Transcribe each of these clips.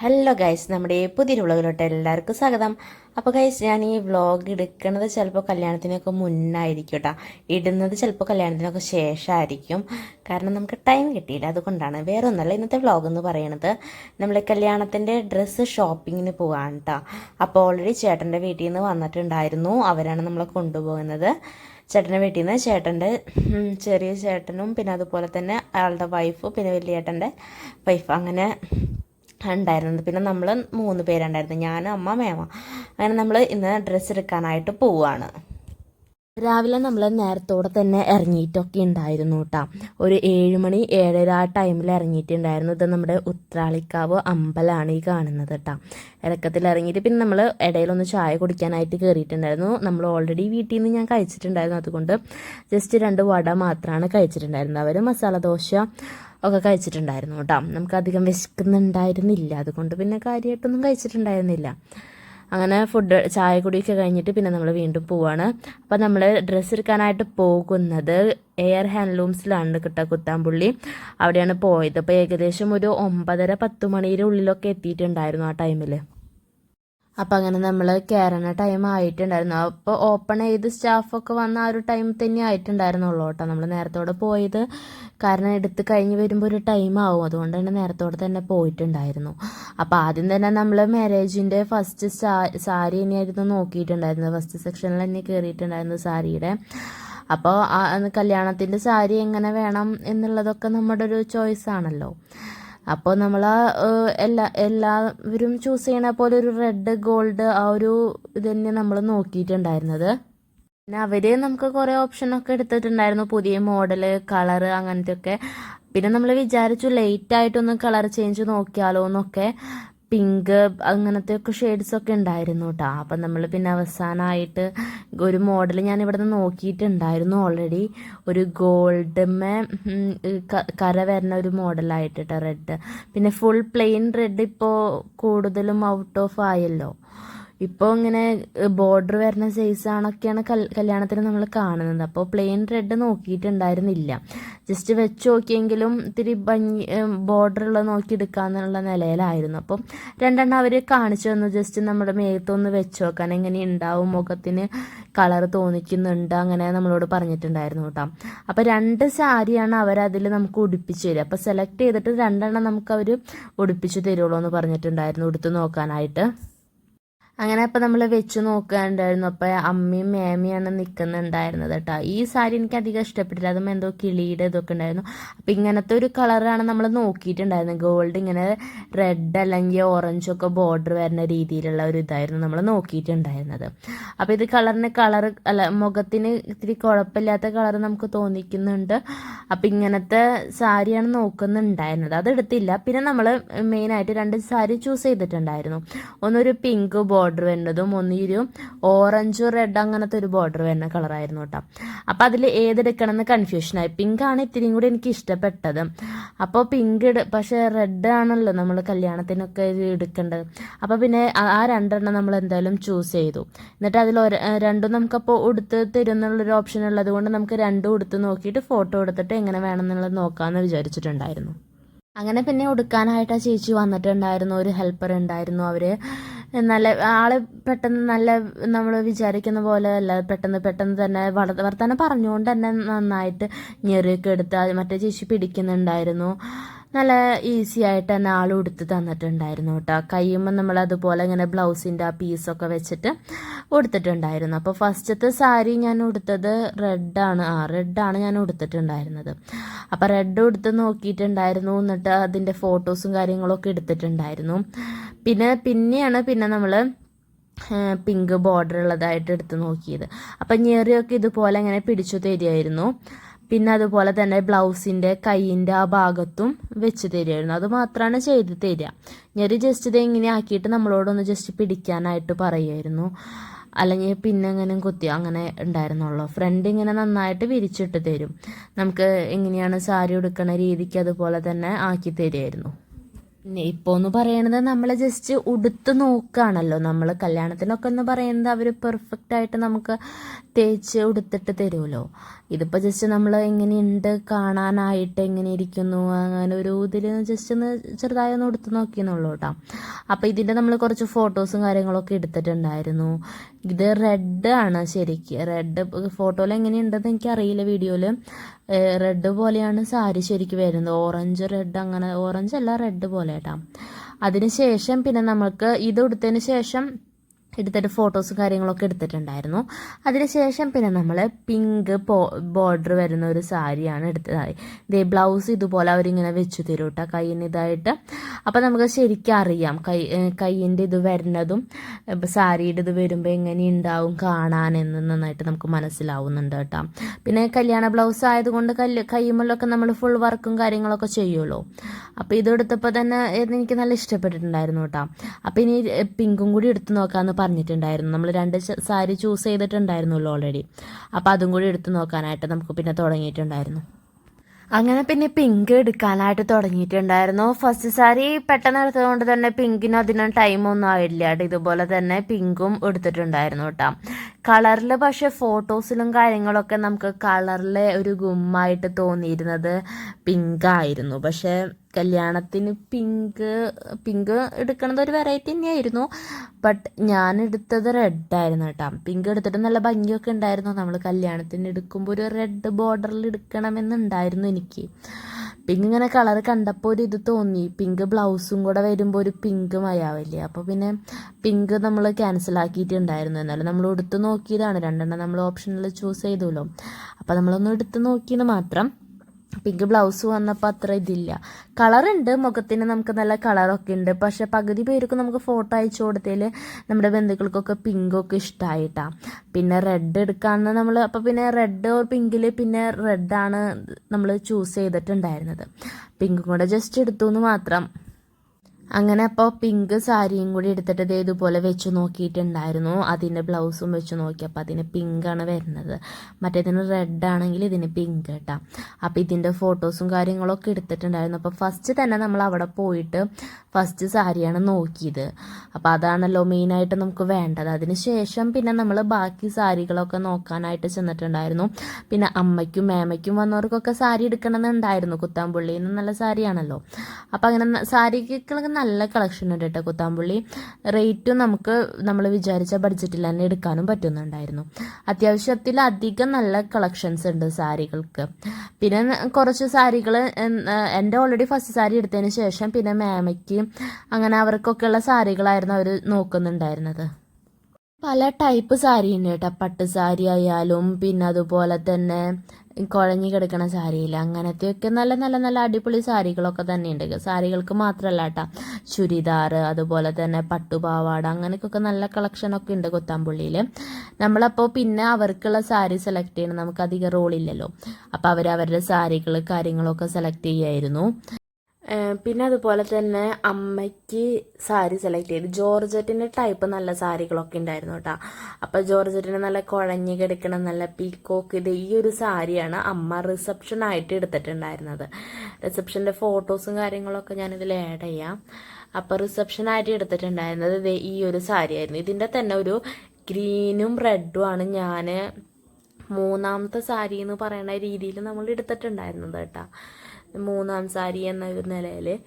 Hello guys നമ്മുടെ പുതിയ വ്ളോഗിലോട്ട് എല്ലാവർക്കും സ്വാഗതം. അപ്പോൾ ഗൈസ് ഞാൻ ഈ വ്ളോഗ് എടുക്കുന്നത് ചിലപ്പോൾ കല്യാണത്തിനൊക്കെ മുന്നായിരിക്കും കേട്ടോ ഇടുന്നത് ചിലപ്പോൾ കല്യാണത്തിനൊക്കെ ശേഷമായിരിക്കും. കാരണം നമുക്ക് ടൈം കിട്ടിയില്ല. അതുകൊണ്ടാണ് വേറെ ഒന്നല്ല ഇന്നത്തെ വ്ളോഗ് എന്ന് പറയുന്നത് നമ്മൾ കല്യാണത്തിന്റെ ഡ്രസ്സ് ഷോപ്പിങ്ങിന് പോകാണ് കേട്ടോ അപ്പോൾ ഓൾറെഡി ചേട്ടന്റെ വീട്ടിൽ നിന്ന് വന്നിട്ടുണ്ടായിരുന്നു. അവരാണ് നമ്മളെ കൊണ്ടുപോകുന്നത്. ചേട്ടന്റെ വീട്ടിൽ നിന്ന് ചേട്ടന്റെ ചെറിയ ചേട്ടനും പിന്നെ അതുപോലെ തന്നെ അയാളുടെ വൈഫും പിന്നെ വലിയ ചേട്ടന്റെ വൈഫ് അങ്ങനെ ഉണ്ടായിരുന്നത്. പിന്നെ നമ്മൾ മൂന്ന് പേരുണ്ടായിരുന്നു. ഞാൻ അമ്മ മേമ. അങ്ങനെ നമ്മൾ ഇന്ന് ഡ്രസ്സ് എടുക്കാനായിട്ട് പോവുകയാണ് രാവിലെ നമ്മൾ നേരത്തോടെ തന്നെ ഇറങ്ങിയിട്ടൊക്കെ ഉണ്ടായിരുന്നു കേട്ടോ ഒരു ഏഴ് മണി ഏഴര ആ ടൈമിൽ ഇറങ്ങിയിട്ടുണ്ടായിരുന്നു. ഇത് നമ്മുടെ ഉത്രാളിക്കാവ് അമ്പലമാണ് ഈ കാണുന്നത് കേട്ടോ ഇറക്കത്തിൽ ഇറങ്ങിയിട്ട് പിന്നെ നമ്മൾ ഇടയിലൊന്ന് ചായ കുടിക്കാനായിട്ട് കയറിയിട്ടുണ്ടായിരുന്നു നമ്മൾ ഓൾറെഡി വീട്ടിൽ നിന്ന് ഞാൻ കഴിച്ചിട്ടുണ്ടായിരുന്നു. അതുകൊണ്ട് ജസ്റ്റ് രണ്ട് വട മാത്രമാണ് കഴിച്ചിട്ടുണ്ടായിരുന്നത്. അവർ മസാല ദോശ ഒക്കെ കഴിച്ചിട്ടുണ്ടായിരുന്നു കേട്ടോ നമുക്കധികം വിശക്കുന്നുണ്ടായിരുന്നില്ല. അതുകൊണ്ട് പിന്നെ കാര്യമായിട്ടൊന്നും കഴിച്ചിട്ടുണ്ടായിരുന്നില്ല. അങ്ങനെ ഫുഡ് ചായ കുടിയൊക്കെ കഴിഞ്ഞിട്ട് പിന്നെ നമ്മൾ വീണ്ടും പോവാണ്. അപ്പം നമ്മൾ ഡ്രസ്സ് എടുക്കാനായിട്ട് പോകുന്നത് എയർ ഹാൻഡ്ലൂംസിലാണ് കിട്ടുക കുത്താമ്പുള്ളി. അവിടെയാണ് പോയത്. അപ്പോൾ ഏകദേശം ഒരു ഒമ്പതര പത്ത് മണിയുടെ ഉള്ളിലൊക്കെ എത്തിയിട്ടുണ്ടായിരുന്നു ആ ടൈമിൽ അപ്പം അങ്ങനെ നമ്മൾ കയറുന്ന ടൈം ആയിട്ടുണ്ടായിരുന്നു. അപ്പോൾ ഓപ്പൺ ചെയ്ത് സ്റ്റാഫൊക്കെ വന്ന ആ ഒരു ടൈം തന്നെ ആയിട്ടുണ്ടായിരുന്നുള്ളൂ കേട്ടോ നമ്മൾ നേരത്തോടെ പോയത്. കാരണം എടുത്ത് കഴിഞ്ഞ് വരുമ്പോൾ ഒരു ടൈം ആവും. അതുകൊണ്ട് തന്നെ നേരത്തോടെ തന്നെ പോയിട്ടുണ്ടായിരുന്നു. അപ്പോൾ ആദ്യം തന്നെ നമ്മൾ മാരേജിന്റെ ഫസ്റ്റ് സാരി തന്നെയായിരുന്നു നോക്കിയിട്ടുണ്ടായിരുന്നത്. ഫസ്റ്റ് സെക്ഷനിൽ തന്നെ കയറിയിട്ടുണ്ടായിരുന്നു സാരിയുടെ. അപ്പോൾ കല്യാണത്തിന്റെ സാരി എങ്ങനെ വേണം എന്നുള്ളതൊക്കെ നമ്മുടെ ഒരു ചോയ്സ് ആണല്ലോ. അപ്പോൾ നമ്മൾ എല്ലാ എല്ലാവരും ചൂസ് ചെയ്യണ പോലെ ഒരു റെഡ് ഗോൾഡ് ആ ഒരു ഇത് തന്നെ നമ്മൾ നോക്കിയിട്ടുണ്ടായിരുന്നത്. പിന്നെ അവർ നമുക്ക് കുറേ ഓപ്ഷനൊക്കെ എടുത്തിട്ടുണ്ടായിരുന്നു. പുതിയ മോഡൽ കളറ് അങ്ങനത്തെ ഒക്കെ പിന്നെ നമ്മൾ വിചാരിച്ചു ലേറ്റ് ആയിട്ടൊന്ന് കളർ ചേഞ്ച് നോക്കിയാലോ എന്നൊക്കെ പിങ്ക് അങ്ങനത്തെ ഒക്കെ ഷെയ്ഡ്സ് ഒക്കെ ഉണ്ടായിരുന്നു കേട്ടോ അപ്പം നമ്മൾ പിന്നെ അവസാനമായിട്ട് ഒരു മോഡൽ ഞാൻ ഇവിടെ നിന്ന് നോക്കിയിട്ടുണ്ടായിരുന്നു ഓൾറെഡി ഒരു ഗോൾഡമ്മ കര വരുന്ന ഒരു മോഡലായിട്ട് കേട്ടോ റെഡ് പിന്നെ ഫുൾ പ്ലെയിൻ റെഡ് ഇപ്പോൾ കൂടുതലും ഔട്ട് ഓഫ് ആയല്ലോ. ഇപ്പോൾ ഇങ്ങനെ ബോർഡർ വരുന്ന സൈസാണൊക്കെയാണ് കൽ കല്യാണത്തിന് നമ്മൾ കാണുന്നത്. അപ്പോൾ പ്ലെയിൻ റെഡ് നോക്കിയിട്ടുണ്ടായിരുന്നില്ല. ജസ്റ്റ് വെച്ച് നോക്കിയെങ്കിലും ഇത്തിരി ഭംഗി ബോർഡറുള്ള നോക്കി എടുക്കാന്നുള്ള നിലയിലായിരുന്നു. അപ്പം രണ്ടെണ്ണം അവർ കാണിച്ചു തന്നു. ജസ്റ്റ് നമ്മുടെ മേത്തൊന്ന് വെച്ച് നോക്കാൻ എങ്ങനെ ഉണ്ടാവും മുഖത്തിന് കളർ തോന്നിക്കുന്നുണ്ട് അങ്ങനെ നമ്മളോട് പറഞ്ഞിട്ടുണ്ടായിരുന്നു കേട്ടോ. അപ്പോൾ രണ്ട് സാരിയാണ് അവരതിൽ നമുക്ക് ഉടുപ്പിച്ച് തരിക. അപ്പോൾ സെലക്ട് ചെയ്തിട്ട് രണ്ടെണ്ണം നമുക്ക് അവർ ഉടുപ്പിച്ച് തരുള്ളൂ എന്ന് പറഞ്ഞിട്ടുണ്ടായിരുന്നു ഉടുത്ത് നോക്കാനായിട്ട്. അങ്ങനെ അപ്പം നമ്മൾ വെച്ച് നോക്കാനുണ്ടായിരുന്നു അപ്പം അമ്മയും മേമയാണ് നിൽക്കുന്നുണ്ടായിരുന്നത് കേട്ടോ ഈ സാരി എനിക്ക് അധികം ഇഷ്ടപ്പെട്ടില്ല. അതും എന്തോ കിളിയുടെ ഇതൊക്കെ ഉണ്ടായിരുന്നു. അപ്പം ഇങ്ങനത്തെ ഒരു കളറാണ് നമ്മൾ നോക്കിയിട്ടുണ്ടായിരുന്നത് ഗോൾഡ് ഇങ്ങനെ റെഡ് അല്ലെങ്കിൽ ഓറഞ്ചൊക്കെ ബോർഡർ വരുന്ന രീതിയിലുള്ള ഒരു ഇതായിരുന്നു നമ്മൾ നോക്കിയിട്ടുണ്ടായിരുന്നത്. അപ്പോൾ ഇത് കളറിന് കളർ അല്ല മുഖത്തിന് ഇത്തിരി കുഴപ്പമില്ലാത്ത കളർ നമുക്ക് തോന്നിക്കുന്നുണ്ട്. അപ്പം ഇങ്ങനത്തെ സാരിയാണ് നോക്കുന്നുണ്ടായിരുന്നത്. അതെടുത്തില്ല പിന്നെ നമ്മൾ മെയിനായിട്ട് രണ്ട് സാരി ചൂസ് ചെയ്തിട്ടുണ്ടായിരുന്നു. ഒന്നൊരു പിങ്ക് ബോർഡർ വരുന്നതും ഒന്നിരും ഓറഞ്ച് റെഡ് അങ്ങനത്തെ ഒരു ബോർഡർ വരുന്ന കളറായിരുന്നു കേട്ടോ അപ്പം അതിൽ ഏതെടുക്കണം എന്ന് കൺഫ്യൂഷനായി പിങ്ക് ആണ് ഇത്തിരിയും കൂടി എനിക്ക് ഇഷ്ടപ്പെട്ടത്. അപ്പോൾ പിങ്ക് പക്ഷേ റെഡ് ആണല്ലോ നമ്മൾ കല്യാണത്തിനൊക്കെ എടുക്കേണ്ടത്. അപ്പോൾ പിന്നെ ആ- രണ്ടെണ്ണം നമ്മൾ എന്തായാലും ചൂസ് ചെയ്തു. എന്നിട്ട് അതിൽ രണ്ടും നമുക്കപ്പോൾ ഉടുത്ത് തരുന്നുള്ളൊരു ഓപ്ഷൻ ഉള്ളത് കൊണ്ട് നമുക്ക് രണ്ടും ഉടുത്ത് നോക്കിയിട്ട് ഫോട്ടോ എടുത്തിട്ട് എങ്ങനെ വേണമെന്നുള്ളത് നോക്കാമെന്ന് വിചാരിച്ചിട്ടുണ്ടായിരുന്നു. അങ്ങനെ പിന്നെ ഉടുക്കാനായിട്ട് ആ ചേച്ചി വന്നിട്ടുണ്ടായിരുന്നു. ഒരു ഹെൽപ്പർ ഉണ്ടായിരുന്നു അവർ. നല്ല ആൾ പെട്ടെന്ന് നല്ല നമ്മൾ വിചാരിക്കുന്ന പോലെ അല്ല പെട്ടെന്ന് പെട്ടെന്ന് തന്നെ വള വർത്താനം പറഞ്ഞുകൊണ്ട് തന്നെ നന്നായിട്ട് ഞെറിയൊക്കെ എടുത്ത് മറ്റേ ചേച്ചി പിടിക്കുന്നുണ്ടായിരുന്നു. നല്ല ഈസി ആയിട്ട് തന്നെ ആൾ ഉടുത്ത് തന്നിട്ടുണ്ടായിരുന്നു കേട്ടോ. കയ്യുമ്പോൾ നമ്മൾ അതുപോലെ ഇങ്ങനെ ബ്ലൗസിന്റെ ആ പീസൊക്കെ വെച്ചിട്ട് ഉടുത്തിട്ടുണ്ടായിരുന്നു. അപ്പോൾ ഫസ്റ്റത്തെ സാരി ഞാൻ ഉടുത്തത് റെഡാണ് ആ റെഡാണ് ഞാൻ ഉടുത്തിട്ടുണ്ടായിരുന്നത്. അപ്പോൾ റെഡ് ഉടുത്ത് നോക്കിയിട്ടുണ്ടായിരുന്നു. എന്നിട്ട് അതിന്റെ ഫോട്ടോസും കാര്യങ്ങളൊക്കെ എടുത്തിട്ടുണ്ടായിരുന്നു. പിന്നെ പിന്നെയാണ് പിന്നെ നമ്മൾ പിങ്ക് ബോർഡർ ഉള്ളതായിട്ട് എടുത്ത് നോക്കിയത്. അപ്പം ഞെറിയൊക്കെ ഇതുപോലെ ഇങ്ങനെ പിടിച്ചു തരികയായിരുന്നു. പിന്നെ അതുപോലെ തന്നെ ബ്ലൗസിന്റെ കൈയിന്റെ ആ ഭാഗത്തും വെച്ച് തരുമായിരുന്നു അത് മാത്രമാണ് ചെയ്ത് തരിക. ഞെറി ജസ്റ്റ് ഇത് ഇങ്ങനെ ആക്കിയിട്ട് നമ്മളോടൊന്ന് ജസ്റ്റ് പിടിക്കാനായിട്ട് പറയുമായിരുന്നു അല്ലെങ്കിൽ പിന്നെ അങ്ങനെ കുത്തി അങ്ങനെ ഉണ്ടായിരുന്നുള്ളൂ. ഫ്രണ്ട് ഇങ്ങനെ നന്നായിട്ട് വിരിച്ചിട്ട് തരും. നമുക്ക് എങ്ങനെയാണ് സാരി ഉടുക്കണ രീതിക്ക് അതുപോലെ തന്നെ ആക്കി തരുമായിരുന്നു ഇപ്പോൾ എന്ന് പറയണത് നമ്മൾ ജസ്റ്റ് ഉടുത്ത് നോക്കുകയാണല്ലോ നമ്മൾ കല്യാണത്തിനൊക്കെ എന്ന് പറയുന്നത് അവർ പെർഫെക്റ്റ് ആയിട്ട് നമുക്ക് തേച്ച് ഉടുത്തിട്ട് തരുമല്ലോ. ഇതിപ്പോൾ ജസ്റ്റ് നമ്മൾ എങ്ങനെയുണ്ട്? കാണാനായിട്ട് എങ്ങനെ ഇരിക്കുന്നു? അങ്ങനെ ഒരു ഇതിൽ ജസ്റ്റ് ഒന്ന് ചെറുതായി ഒന്ന് എടുത്ത് നോക്കിയെന്നുള്ളൂ കേട്ടോ. അപ്പോൾ ഇതിന്റെ നമ്മൾ കുറച്ച് ഫോട്ടോസും കാര്യങ്ങളൊക്കെ എടുത്തിട്ടുണ്ടായിരുന്നു. ഇത് റെഡ് ആണ് ശരിക്ക്. റെഡ് ഫോട്ടോയിൽ എങ്ങനെയുണ്ടെന്ന് എനിക്കറിയില്ല വീഡിയോയിൽ റെഡ് പോലെയാണ് സാരി ശരിക്ക് വരുന്നത്. ഓറഞ്ച് റെഡ് അങ്ങനെ ഓറഞ്ച് അല്ല റെഡ് പോലെ കേട്ടോ. അതിന് ശേഷം പിന്നെ നമുക്ക് ഇത് എടുത്തതിന് ശേഷം എടുത്തിട്ട് ഫോട്ടോസും കാര്യങ്ങളൊക്കെ എടുത്തിട്ടുണ്ടായിരുന്നു. അതിനുശേഷം പിന്നെ നമ്മൾ പിങ്ക് ബോർഡർ വരുന്ന ഒരു സാരിയാണ് എടുത്തതായി. ഇതേ ബ്ലൗസ് ഇതുപോലെ അവരിങ്ങനെ വെച്ചു തരും കേട്ടോ കയ്യിന് ഇതായിട്ട്. അപ്പോൾ നമുക്ക് ശരിക്കും അറിയാം കൈ കയ്യിന്റെ ഇത് വരുന്നതും സാരിയുടെ ഇത് വരുമ്പോൾ എങ്ങനെ ഉണ്ടാവും കാണാനെന്ന് നന്നായിട്ട് നമുക്ക് മനസ്സിലാവുന്നുണ്ട് കേട്ടോ പിന്നെ കല്യാണ ബ്ലൗസ് ആയതുകൊണ്ട് കല്ല് നമ്മൾ ഫുൾ വർക്കും കാര്യങ്ങളൊക്കെ ചെയ്യുമല്ലോ അപ്പോൾ ഇതെടുത്തപ്പോൾ തന്നെ എനിക്ക് നല്ല ഇഷ്ടപ്പെട്ടിട്ടുണ്ടായിരുന്നു കേട്ടോ അപ്പോൾ ഇനി പിങ്കും കൂടി എടുത്ത് നോക്കാമെന്ന് പറഞ്ഞിട്ടുണ്ടായിരുന്നു. നമ്മൾ രണ്ട് സാരി ചൂസ് ചെയ്തിട്ടുണ്ടായിരുന്നല്ലോ ഓൾറെഡി അപ്പോൾ അതും കൂടി എടുത്ത് നോക്കാനായിട്ട് നമുക്ക് പിന്നെ തുടങ്ങിയിട്ടുണ്ടായിരുന്നു. അങ്ങനെ പിന്നെ പിങ്ക് എടുക്കാനായിട്ട് തുടങ്ങിയിട്ടുണ്ടായിരുന്നു. ഫസ്റ്റ് സാരി പെട്ടെന്ന് എടുത്തതുകൊണ്ട് തന്നെ പിങ്കിന് അതിനും ടൈമൊന്നും ആയില്ല. ഇതുപോലെ തന്നെ പിങ്കും എടുത്തിട്ടുണ്ടായിരുന്നു കേട്ടോ കളറിൽ പക്ഷേ ഫോട്ടോസിലും കാര്യങ്ങളൊക്കെ നമുക്ക് കളറിലെ ഒരു ഗുമ്മായിട്ട് തോന്നിയിരുന്നത് പിങ്ക് ആയിരുന്നു പക്ഷേ കല്യാണത്തിന് പിങ്ക് പിങ്ക് എടുക്കണത് ഒരു വെറൈറ്റി തന്നെയായിരുന്നു. ബട്ട് ഞാൻ എടുത്തത് റെഡായിരുന്നു കേട്ടോ. പിങ്ക് എടുത്തിട്ട് നല്ല ഭംഗിയൊക്കെ ഉണ്ടായിരുന്നു. നമ്മൾ കല്യാണത്തിന് എടുക്കുമ്പോൾ ഒരു റെഡ് ബോർഡറിൽ എടുക്കണമെന്നുണ്ടായിരുന്നു എനിക്ക്. പിങ്ക് ഇങ്ങനെ കളർ കണ്ടപ്പോൾ ഒരു ഇത് തോന്നി. പിങ്ക് ബ്ലൗസും കൂടെ വരുമ്പോൾ ഒരു പിങ്ക് മയാവില്ലേ? അപ്പോൾ പിന്നെ പിങ്ക് നമ്മൾ ക്യാൻസൽ ആക്കിയിട്ടുണ്ടായിരുന്നു. എന്നാലും നമ്മൾ എടുത്ത് നോക്കിയതാണ്. രണ്ടെണ്ണം നമ്മൾ ഓപ്ഷനിൽ ചൂസ് ചെയ്തല്ലോ. അപ്പോൾ നമ്മളൊന്ന് എടുത്ത് നോക്കിയെന്ന് മാത്രം. പിങ്ക് ബ്ലൗസ് വന്നപ്പോൾ അത്ര ഇതില്ല. കളറുണ്ട് മുഖത്തിന് നമുക്ക് നല്ല കളറൊക്കെ ഉണ്ട്. പക്ഷെ പകുതി പേർക്ക് നമുക്ക് ഫോട്ടോ അയച്ചു കൊടുത്തതിൽ നമ്മുടെ ബന്ധുക്കൾക്കൊക്കെ പിങ്കൊക്കെ ഇഷ്ടമായിട്ടാ പിന്നെ റെഡ് എടുക്കാമെന്ന് നമ്മൾ അപ്പോൾ പിന്നെ റെഡ് ഓർ പിങ്കിൽ പിന്നെ റെഡാണ് നമ്മൾ ചൂസ് ചെയ്തിട്ടുണ്ടായിരുന്നത്. പിങ്കും കൂടെ ജസ്റ്റ് എടുത്തു എന്ന് മാത്രം. അങ്ങനെ അപ്പോൾ പിങ്ക് സാരിയും കൂടി എടുത്തിട്ട് ഇത് ഇതുപോലെ വെച്ച് നോക്കിയിട്ടുണ്ടായിരുന്നു. അതിന്റെ ബ്ലൗസും വെച്ച് നോക്കിയപ്പോൾ അതിന് പിങ്കാണ് വരുന്നത്. മറ്റേതിന് റെഡ് ആണെങ്കിൽ ഇതിന് പിങ്ക് കേട്ടോ അപ്പോൾ ഇതിന്റെ ഫോട്ടോസും കാര്യങ്ങളൊക്കെ എടുത്തിട്ടുണ്ടായിരുന്നു. അപ്പോൾ ഫസ്റ്റ് തന്നെ നമ്മൾ അവിടെ പോയിട്ട് ഫസ്റ്റ് സാരിയാണ് നോക്കിയത്. അപ്പോൾ അതാണല്ലോ മെയിനായിട്ട് നമുക്ക് വേണ്ടത്. അതിന് ശേഷം പിന്നെ നമ്മൾ ബാക്കി സാരികളൊക്കെ നോക്കാനായിട്ട് ചെന്നിട്ടുണ്ടായിരുന്നു. പിന്നെ അമ്മയ്ക്കും മേമയ്ക്കും വന്നവർക്കൊക്കെ സാരി എടുക്കണമെന്നുണ്ടായിരുന്നു. കുത്താമ്പുള്ളിയിൽ നല്ല സാരിയാണല്ലോ. അപ്പോൾ അങ്ങനെ സാരിക്കൊക്കെ നല്ല കളക്ഷൻ ഉണ്ട് കേട്ടോ കുത്താമ്പുള്ളി. റേറ്റും നമുക്ക് നമ്മൾ വിചാരിച്ച ബഡ്ജറ്റിൽ തന്നെ എടുക്കാനും പറ്റുന്നുണ്ടായിരുന്നു. അത്യാവശ്യത്തിലധികം നല്ല കളക്ഷൻസ് ഉണ്ട് സാരികൾക്ക്. പിന്നെ കുറച്ച് സാരികൾ എന്റെ ഓൾറെഡി ഫസ്റ്റ് സാരി എടുത്തതിന് ശേഷം പിന്നെ മാമയ്ക്ക് അങ്ങനെ അവർക്കൊക്കെയുള്ള സാരികളായിരുന്നു അവർ നോക്കുന്നുണ്ടായിരുന്നത്. പല ടൈപ്പ് സാരി ഉണ്ട് കേട്ടോ പട്ട് സാരി ആയാലും പിന്നെ അതുപോലെ തന്നെ കുഴഞ്ഞു കിടക്കണ സാരിയില്ല അങ്ങനത്തെയൊക്കെ നല്ല നല്ല നല്ല അടിപൊളി സാരികളൊക്കെ തന്നെ ഉണ്ട് സാരികൾക്ക് മാത്രമല്ല കേട്ടോ ചുരിദാർ അതുപോലെ തന്നെ പട്ടുപാവാട അങ്ങനെയൊക്കെ നല്ല കളക്ഷനൊക്കെ ഉണ്ട് കൊത്താമ്പുള്ളിയിൽ നമ്മളപ്പോൾ പിന്നെ അവർക്കുള്ള സാരി സെലക്ട് ചെയ്യണം. നമുക്ക് അധികം റോളില്ലല്ലോ അപ്പോൾ അവർ അവരുടെ സാരികൾ കാര്യങ്ങളൊക്കെ സെലക്ട് ചെയ്യായിരുന്നു. പിന്നെ അതുപോലെ തന്നെ അമ്മയ്ക്ക് സാരി സെലക്ട് ചെയ്ത്. ജോർജറ്റിന്റെ ടൈപ്പ് നല്ല സാരികളൊക്കെ ഉണ്ടായിരുന്നു കേട്ടോ. അപ്പോൾ ജോർജറ്റിന് നല്ല കുഴഞ്ഞു കിടക്കണം നല്ല പീക്കോക്ക് ഇത് ഈ ഒരു സാരിയാണ് അമ്മ റിസപ്ഷൻ ആയിട്ട് എടുത്തിട്ടുണ്ടായിരുന്നത്. റിസപ്ഷന്റെ ഫോട്ടോസും കാര്യങ്ങളൊക്കെ ഞാനിതിൽ ആഡ് ചെയ്യാം. അപ്പോൾ റിസപ്ഷനായിട്ട് എടുത്തിട്ടുണ്ടായിരുന്നത് ഈ ഒരു സാരി ആയിരുന്നു ഇതിന്റെ തന്നെ ഒരു ഗ്രീനും റെഡും ആണ് ഞാൻ മൂന്നാമത്തെ സാരി എന്ന് പറയുന്ന രീതിയിൽ നമ്മൾ എടുത്തിട്ടുണ്ടായിരുന്നത് കേട്ടോ. മൂന്നാം സാരി എന്ന നിലയിൽ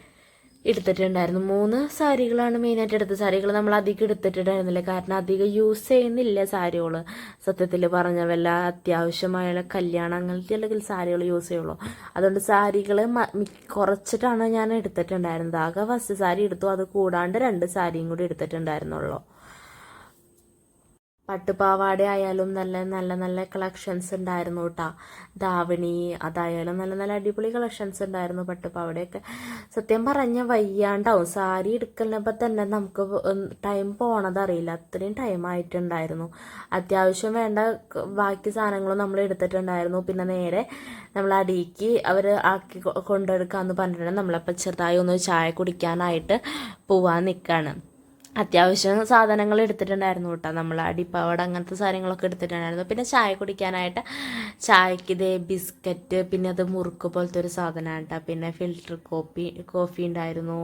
എടുത്തിട്ടുണ്ടായിരുന്നു. മൂന്ന് സാരികളാണ് മെയിനായിട്ട് എടുത്ത സാരികൾ നമ്മൾ അധികം എടുത്തിട്ടുണ്ടായിരുന്നില്ല. കാരണം അധികം യൂസ് ചെയ്യുന്നില്ല സാരികൾ സത്യത്തിൽ പറഞ്ഞ വല്ല അത്യാവശ്യമായ കല്യാണം അങ്ങനത്തെ അല്ലെങ്കിൽ സാരികൾ യൂസ് ചെയ്യുള്ളൂ. അതുകൊണ്ട് സാരികൾ കുറച്ചിട്ടാണ് ഞാൻ എടുത്തിട്ടുണ്ടായിരുന്നത്. ആകെ ഫസ്റ്റ് സാരി എടുത്തു. അത് കൂടാണ്ട് രണ്ട് സാരിയും കൂടി എടുത്തിട്ടുണ്ടായിരുന്നുള്ളൂ. പട്ടുപാവാട ആയാലും നല്ല നല്ല നല്ല കളക്ഷൻസ് ഉണ്ടായിരുന്നു കേട്ടോ ധാവണി അതായാലും നല്ല നല്ല അടിപൊളി കളക്ഷൻസ് ഉണ്ടായിരുന്നു പട്ടുപാവാടയൊക്കെ. സത്യം പറഞ്ഞ വയ്യാണ്ടാവും. സാരി എടുക്കുന്നപ്പോൾ തന്നെ നമുക്ക് ടൈം പോണതറിയില്ല അത്രയും ടൈം ആയിട്ടുണ്ടായിരുന്നു. അത്യാവശ്യം വേണ്ട ബാക്കി സാധനങ്ങളും നമ്മൾ എടുത്തിട്ടുണ്ടായിരുന്നു. പിന്നെ നേരെ നമ്മൾ അടിക്ക് അവർ ആക്കി കൊണ്ടെടുക്കാമെന്ന് പറഞ്ഞിട്ടുണ്ടെങ്കിൽ നമ്മളപ്പോൾ ചെറുതായി ഒന്ന് ചായ കുടിക്കാനായിട്ട് പോവാൻ നിൽക്കുകയാണ് അത്യാവശ്യം സാധനങ്ങൾ എടുത്തിട്ടുണ്ടായിരുന്നു കേട്ടോ. നമ്മൾ അടിപ്പാവട അങ്ങനത്തെ സാധനങ്ങളൊക്കെ എടുത്തിട്ടുണ്ടായിരുന്നു. പിന്നെ ചായ കുടിക്കാനായിട്ട് ചായക്ക് ഇതേ ബിസ്ക്കറ്റ് പിന്നെ അത് മുറുക്ക് പോലത്തെ ഒരു സാധനമാണ് കേട്ടോ. പിന്നെ ഫിൽറ്റർ കോപ്പി കോഫി ഉണ്ടായിരുന്നു.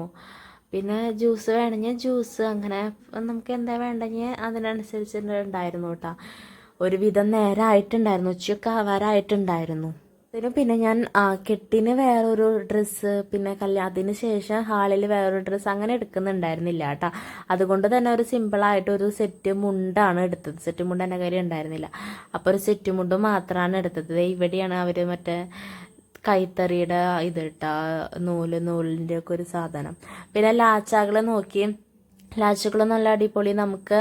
പിന്നെ ജ്യൂസ് വേണമെങ്കിൽ ജ്യൂസ് അങ്ങനെ നമുക്ക് എന്താ വേണ്ടെങ്കിൽ അതിനനുസരിച്ച് ഉണ്ടായിരുന്നു കേട്ടോ. ഒരുവിധം നേരമായിട്ടുണ്ടായിരുന്നു ഉച്ചയൊക്കെ ആവാറായിട്ടുണ്ടായിരുന്നു. അതിന് പിന്നെ ഞാൻ കെട്ടിന് വേറൊരു ഡ്രസ്സ് പിന്നെ കല്യാണത്തിന് ശേഷം ഹാളിൽ വേറൊരു ഡ്രസ്സ് അങ്ങനെ എടുക്കുന്നുണ്ടായിരുന്നില്ല കേട്ടോ. അതുകൊണ്ട് തന്നെ ഒരു സിമ്പിളായിട്ട് ഒരു സെറ്റ് മുണ്ടാണ് എടുത്തത്. സെറ്റ് മുണ്ട് എന്റെ കയ്യിൽ ഉണ്ടായിരുന്നില്ല. അപ്പോൾ ഒരു സെറ്റ് മുണ്ട് മാത്രമാണ് എടുത്തത്. ഇവിടെയാണ് അവർ മറ്റേ കൈത്തറിയുടെ ഇതിട്ട നൂൽ നൂലിന്റെ ഒക്കെ ഒരു സാധനം. പിന്നെ ലാച്ചാകൾ നോക്കി. ലാച്ചുകൾ നല്ല അടിപൊളി. നമുക്ക്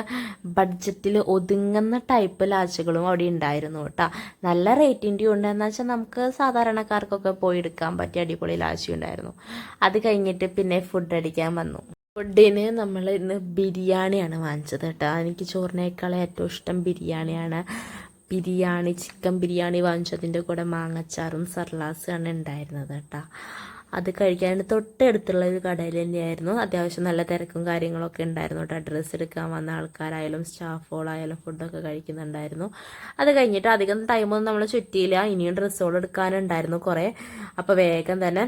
ബഡ്ജറ്റിൽ ഒതുങ്ങുന്ന ടൈപ്പ് ലാച്ചുകളും അവിടെ ഉണ്ടായിരുന്നു കേട്ടോ. നല്ല റേറ്റിന്റെ ഉണ്ട് എന്ന് വെച്ചാൽ നമുക്ക് സാധാരണക്കാർക്കൊക്കെ പോയി എടുക്കാൻ പറ്റിയ അടിപൊളി ലാച്ചി ഉണ്ടായിരുന്നു. അത് കഴിഞ്ഞിട്ട് പിന്നെ ഫുഡ് അടിക്കാൻ വന്നു. ഫുഡിന് നമ്മൾ ഇന്ന് ബിരിയാണിയാണ് വാങ്ങിച്ചത് കേട്ടോ. എനിക്ക് ചോറിനേക്കാൾ ഏറ്റവും ഇഷ്ടം ബിരിയാണിയാണ്. ബിരിയാണി ചിക്കൻ ബിരിയാണി വാങ്ങിച്ചതിന്റെ കൂടെ മാങ്ങച്ചാറും സർലാസുമാണ് ഉണ്ടായിരുന്നത് കേട്ടോ. അത് കഴിക്കാൻ തൊട്ടടുത്തുള്ള ഒരു കടയിൽ തന്നെയായിരുന്നു. അത്യാവശ്യം നല്ല തിരക്കും കാര്യങ്ങളൊക്കെ ഉണ്ടായിരുന്നു കേട്ടോ. ഡ്രസ്സ് എടുക്കാൻ വന്ന ആൾക്കാരായാലും സ്റ്റാഫുകളായാലും ഫുഡൊക്കെ കഴിക്കുന്നുണ്ടായിരുന്നു. അത് കഴിഞ്ഞിട്ട് അധികം ടൈമൊന്നും നമ്മൾ ചുറ്റിയില്ല ഇനിയും ഡ്രസ്സുകൾ എടുക്കാനുണ്ടായിരുന്നു കുറേ. അപ്പോൾ വേഗം തന്നെ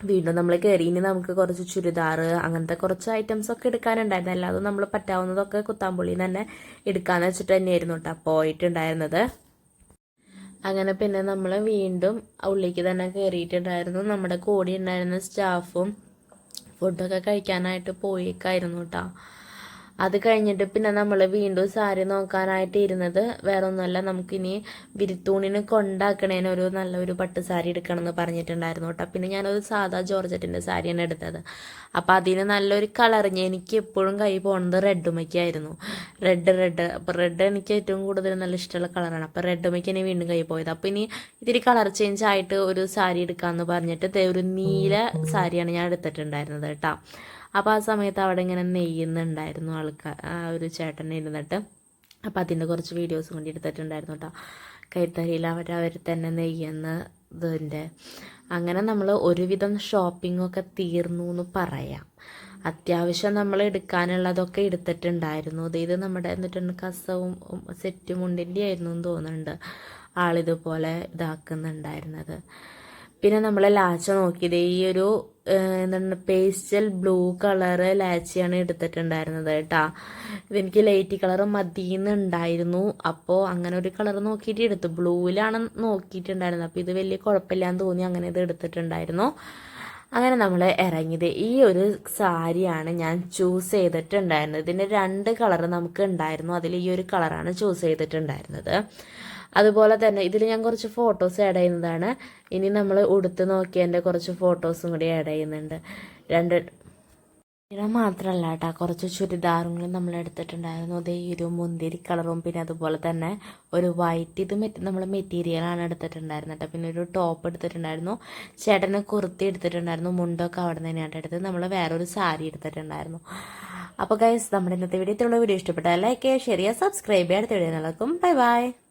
വീണ്ടും നമ്മൾ കയറി ഇനി നമുക്ക് കുറച്ച് ചുരിദാർ അങ്ങനത്തെ കുറച്ച് ഐറ്റംസ് ഒക്കെ എടുക്കാനുണ്ടായിരുന്നു. അല്ലാതെ നമ്മൾ പറ്റാവുന്നതൊക്കെ കുത്താമ്പുള്ളിയിൽ തന്നെ എടുക്കാന്ന് വെച്ചിട്ട് തന്നെയായിരുന്നു കേട്ടോ പോയിട്ടുണ്ടായിരുന്നത്. അങ്ങനെ പിന്നെ നമ്മൾ വീണ്ടും ഉള്ളിലേക്ക് തന്നെ കയറിയിട്ടുണ്ടായിരുന്നു നമ്മുടെ കൂടെ ഉണ്ടായിരുന്ന സ്റ്റാഫും ഫുഡൊക്കെ കഴിക്കാനായിട്ട് പോയേക്കായിരുന്നു കേട്ടോ അത് കഴിഞ്ഞിട്ട് പിന്നെ നമ്മൾ വീണ്ടും സാരി നോക്കാനായിട്ട് ഇരുന്നത്. വേറെ ഒന്നുമല്ല നമുക്കിനി വിരിത്തൂണിന് കൊണ്ടാക്കണേന് ഒരു നല്ലൊരു പട്ട് സാരി എടുക്കണം എന്ന് പറഞ്ഞിട്ടുണ്ടായിരുന്നു കേട്ടോ. പിന്നെ ഞാനൊരു സാധാ ജോർജറ്റിന്റെ സാരിയാണ് എടുത്തത്. അപ്പോൾ അതിന് നല്ലൊരു കളറിഞ്ഞ് എനിക്ക് എപ്പോഴും കൈ പോകുന്നത് റെഡുമയ്ക്കായിരുന്നു റെഡ് റെഡ് അപ്പോൾ റെഡ് എനിക്ക് ഏറ്റവും കൂടുതൽ നല്ല ഇഷ്ടമുള്ള കളറാണ്. അപ്പോൾ റെഡുമയ്ക്ക് ഇനി വീണ്ടും കൈ പോയത്. അപ്പോൾ ഇനി ഇത്തിരി കളർ ചേഞ്ച് ആയിട്ട് ഒരു സാരി എടുക്കാമെന്ന് പറഞ്ഞിട്ട് ഒരു നീല സാരിയാണ് ഞാൻ എടുത്തിട്ടുണ്ടായിരുന്നത് കേട്ടോ. അപ്പോൾ ആ സമയത്ത് അവിടെ ഇങ്ങനെ നെയ്യുന്നുണ്ടായിരുന്നു ആൾക്കാർ ആ ഒരു ചേട്ടൻ ഇരുന്നിട്ട്. അപ്പം അതിന്റെ കുറച്ച് വീഡിയോസും കൂടി എടുത്തിട്ടുണ്ടായിരുന്നു കേട്ടോ കൈത്തറിയിൽ അവർ അവർ തന്നെ നെയ്യുന്ന ഇതിന്റെ അങ്ങനെ നമ്മൾ ഒരുവിധം ഷോപ്പിങ്ങൊക്കെ തീർന്നു എന്ന് പറയാം. അത്യാവശ്യം നമ്മൾ എടുക്കാനുള്ളതൊക്കെ എടുത്തിട്ടുണ്ടായിരുന്നു. ഇത് നമ്മുടെ എന്നിട്ടുണ്ട് കസവും സെറ്റും മുണ്ടിന്റെ ആയിരുന്നു എന്ന് തോന്നുന്നുണ്ട്. ആളിതുപോലെ ഇതാക്കുന്നുണ്ടായിരുന്നത്. പിന്നെ നമ്മൾ ലാച്ച നോക്കിയത് ഈ ഒരു എന്താണ് പേസ്റ്റൽ ബ്ലൂ കളറ് ലാച്ചയാണ് എടുത്തിട്ടുണ്ടായിരുന്നത് കേട്ടാ. ഇതെനിക്ക് ലൈറ്റ് കളർ മതിയെന്നുണ്ടായിരുന്നു അപ്പോൾ അങ്ങനെ ഒരു കളർ നോക്കിയിട്ട് എടുത്തു. ബ്ലൂവിലാണ് നോക്കിയിട്ടുണ്ടായിരുന്നത്. അപ്പോൾ ഇത് വലിയ കുഴപ്പമില്ലാന്ന് തോന്നി അങ്ങനെ ഇത് എടുത്തിട്ടുണ്ടായിരുന്നു. അങ്ങനെ നമ്മൾ ഇറങ്ങിയത്. ഈ ഒരു സാരിയാണ് ഞാൻ ചൂസ് ചെയ്തിട്ടുണ്ടായിരുന്നത്. ഇതിന്റെ രണ്ട് കളർ നമുക്ക് ഉണ്ടായിരുന്നു. അതിൽ ഈ ഒരു കളറാണ് ചൂസ് ചെയ്തിട്ടുണ്ടായിരുന്നത്. അതുപോലെ തന്നെ ഇതിൽ ഞാൻ കുറച്ച് ഫോട്ടോസ് ആഡ് ചെയ്യുന്നതാണ്. ഇനി നമ്മൾ ഉടുത്ത് നോക്കിയതിന്റെ കുറച്ച് ഫോട്ടോസും കൂടി ആഡ് ചെയ്യുന്നുണ്ട്. രണ്ട് ഇടം മാത്രമല്ല കേട്ടോ കുറച്ച് ചുരിദാറുകളും നമ്മൾ എടുത്തിട്ടുണ്ടായിരുന്നു. അതേ ഒരു മുന്തിരി കളറും പിന്നെ അതുപോലെ തന്നെ ഒരു വൈറ്റ് ഇത് നമ്മൾ മെറ്റീരിയലാണ് എടുത്തിട്ടുണ്ടായിരുന്നത് കേട്ടോ. പിന്നെ ഒരു ടോപ്പ് എടുത്തിട്ടുണ്ടായിരുന്നു. ചേട്ടന് കുർത്തി എടുത്തിട്ടുണ്ടായിരുന്നു. മുണ്ടൊക്കെ അവിടെ തന്നെയാണ് എടുത്തത്. നമ്മൾ വേറൊരു സാരി എടുത്തിട്ടുണ്ടായിരുന്നു. അപ്പോൾ ഗൈസ് നമ്മുടെ ഇന്നത്തെ വീഡിയോ ഇത്രയുള്ള വീഡിയോ ഇഷ്ടപ്പെട്ടാൽ ലൈക്ക് ചെയ്യുക ഷെയർ ചെയ്യുക സബ്സ്ക്രൈബ് ചെയ്യുക. അടുത്ത വീഡിയോ നടക്കും ബൈ ബൈ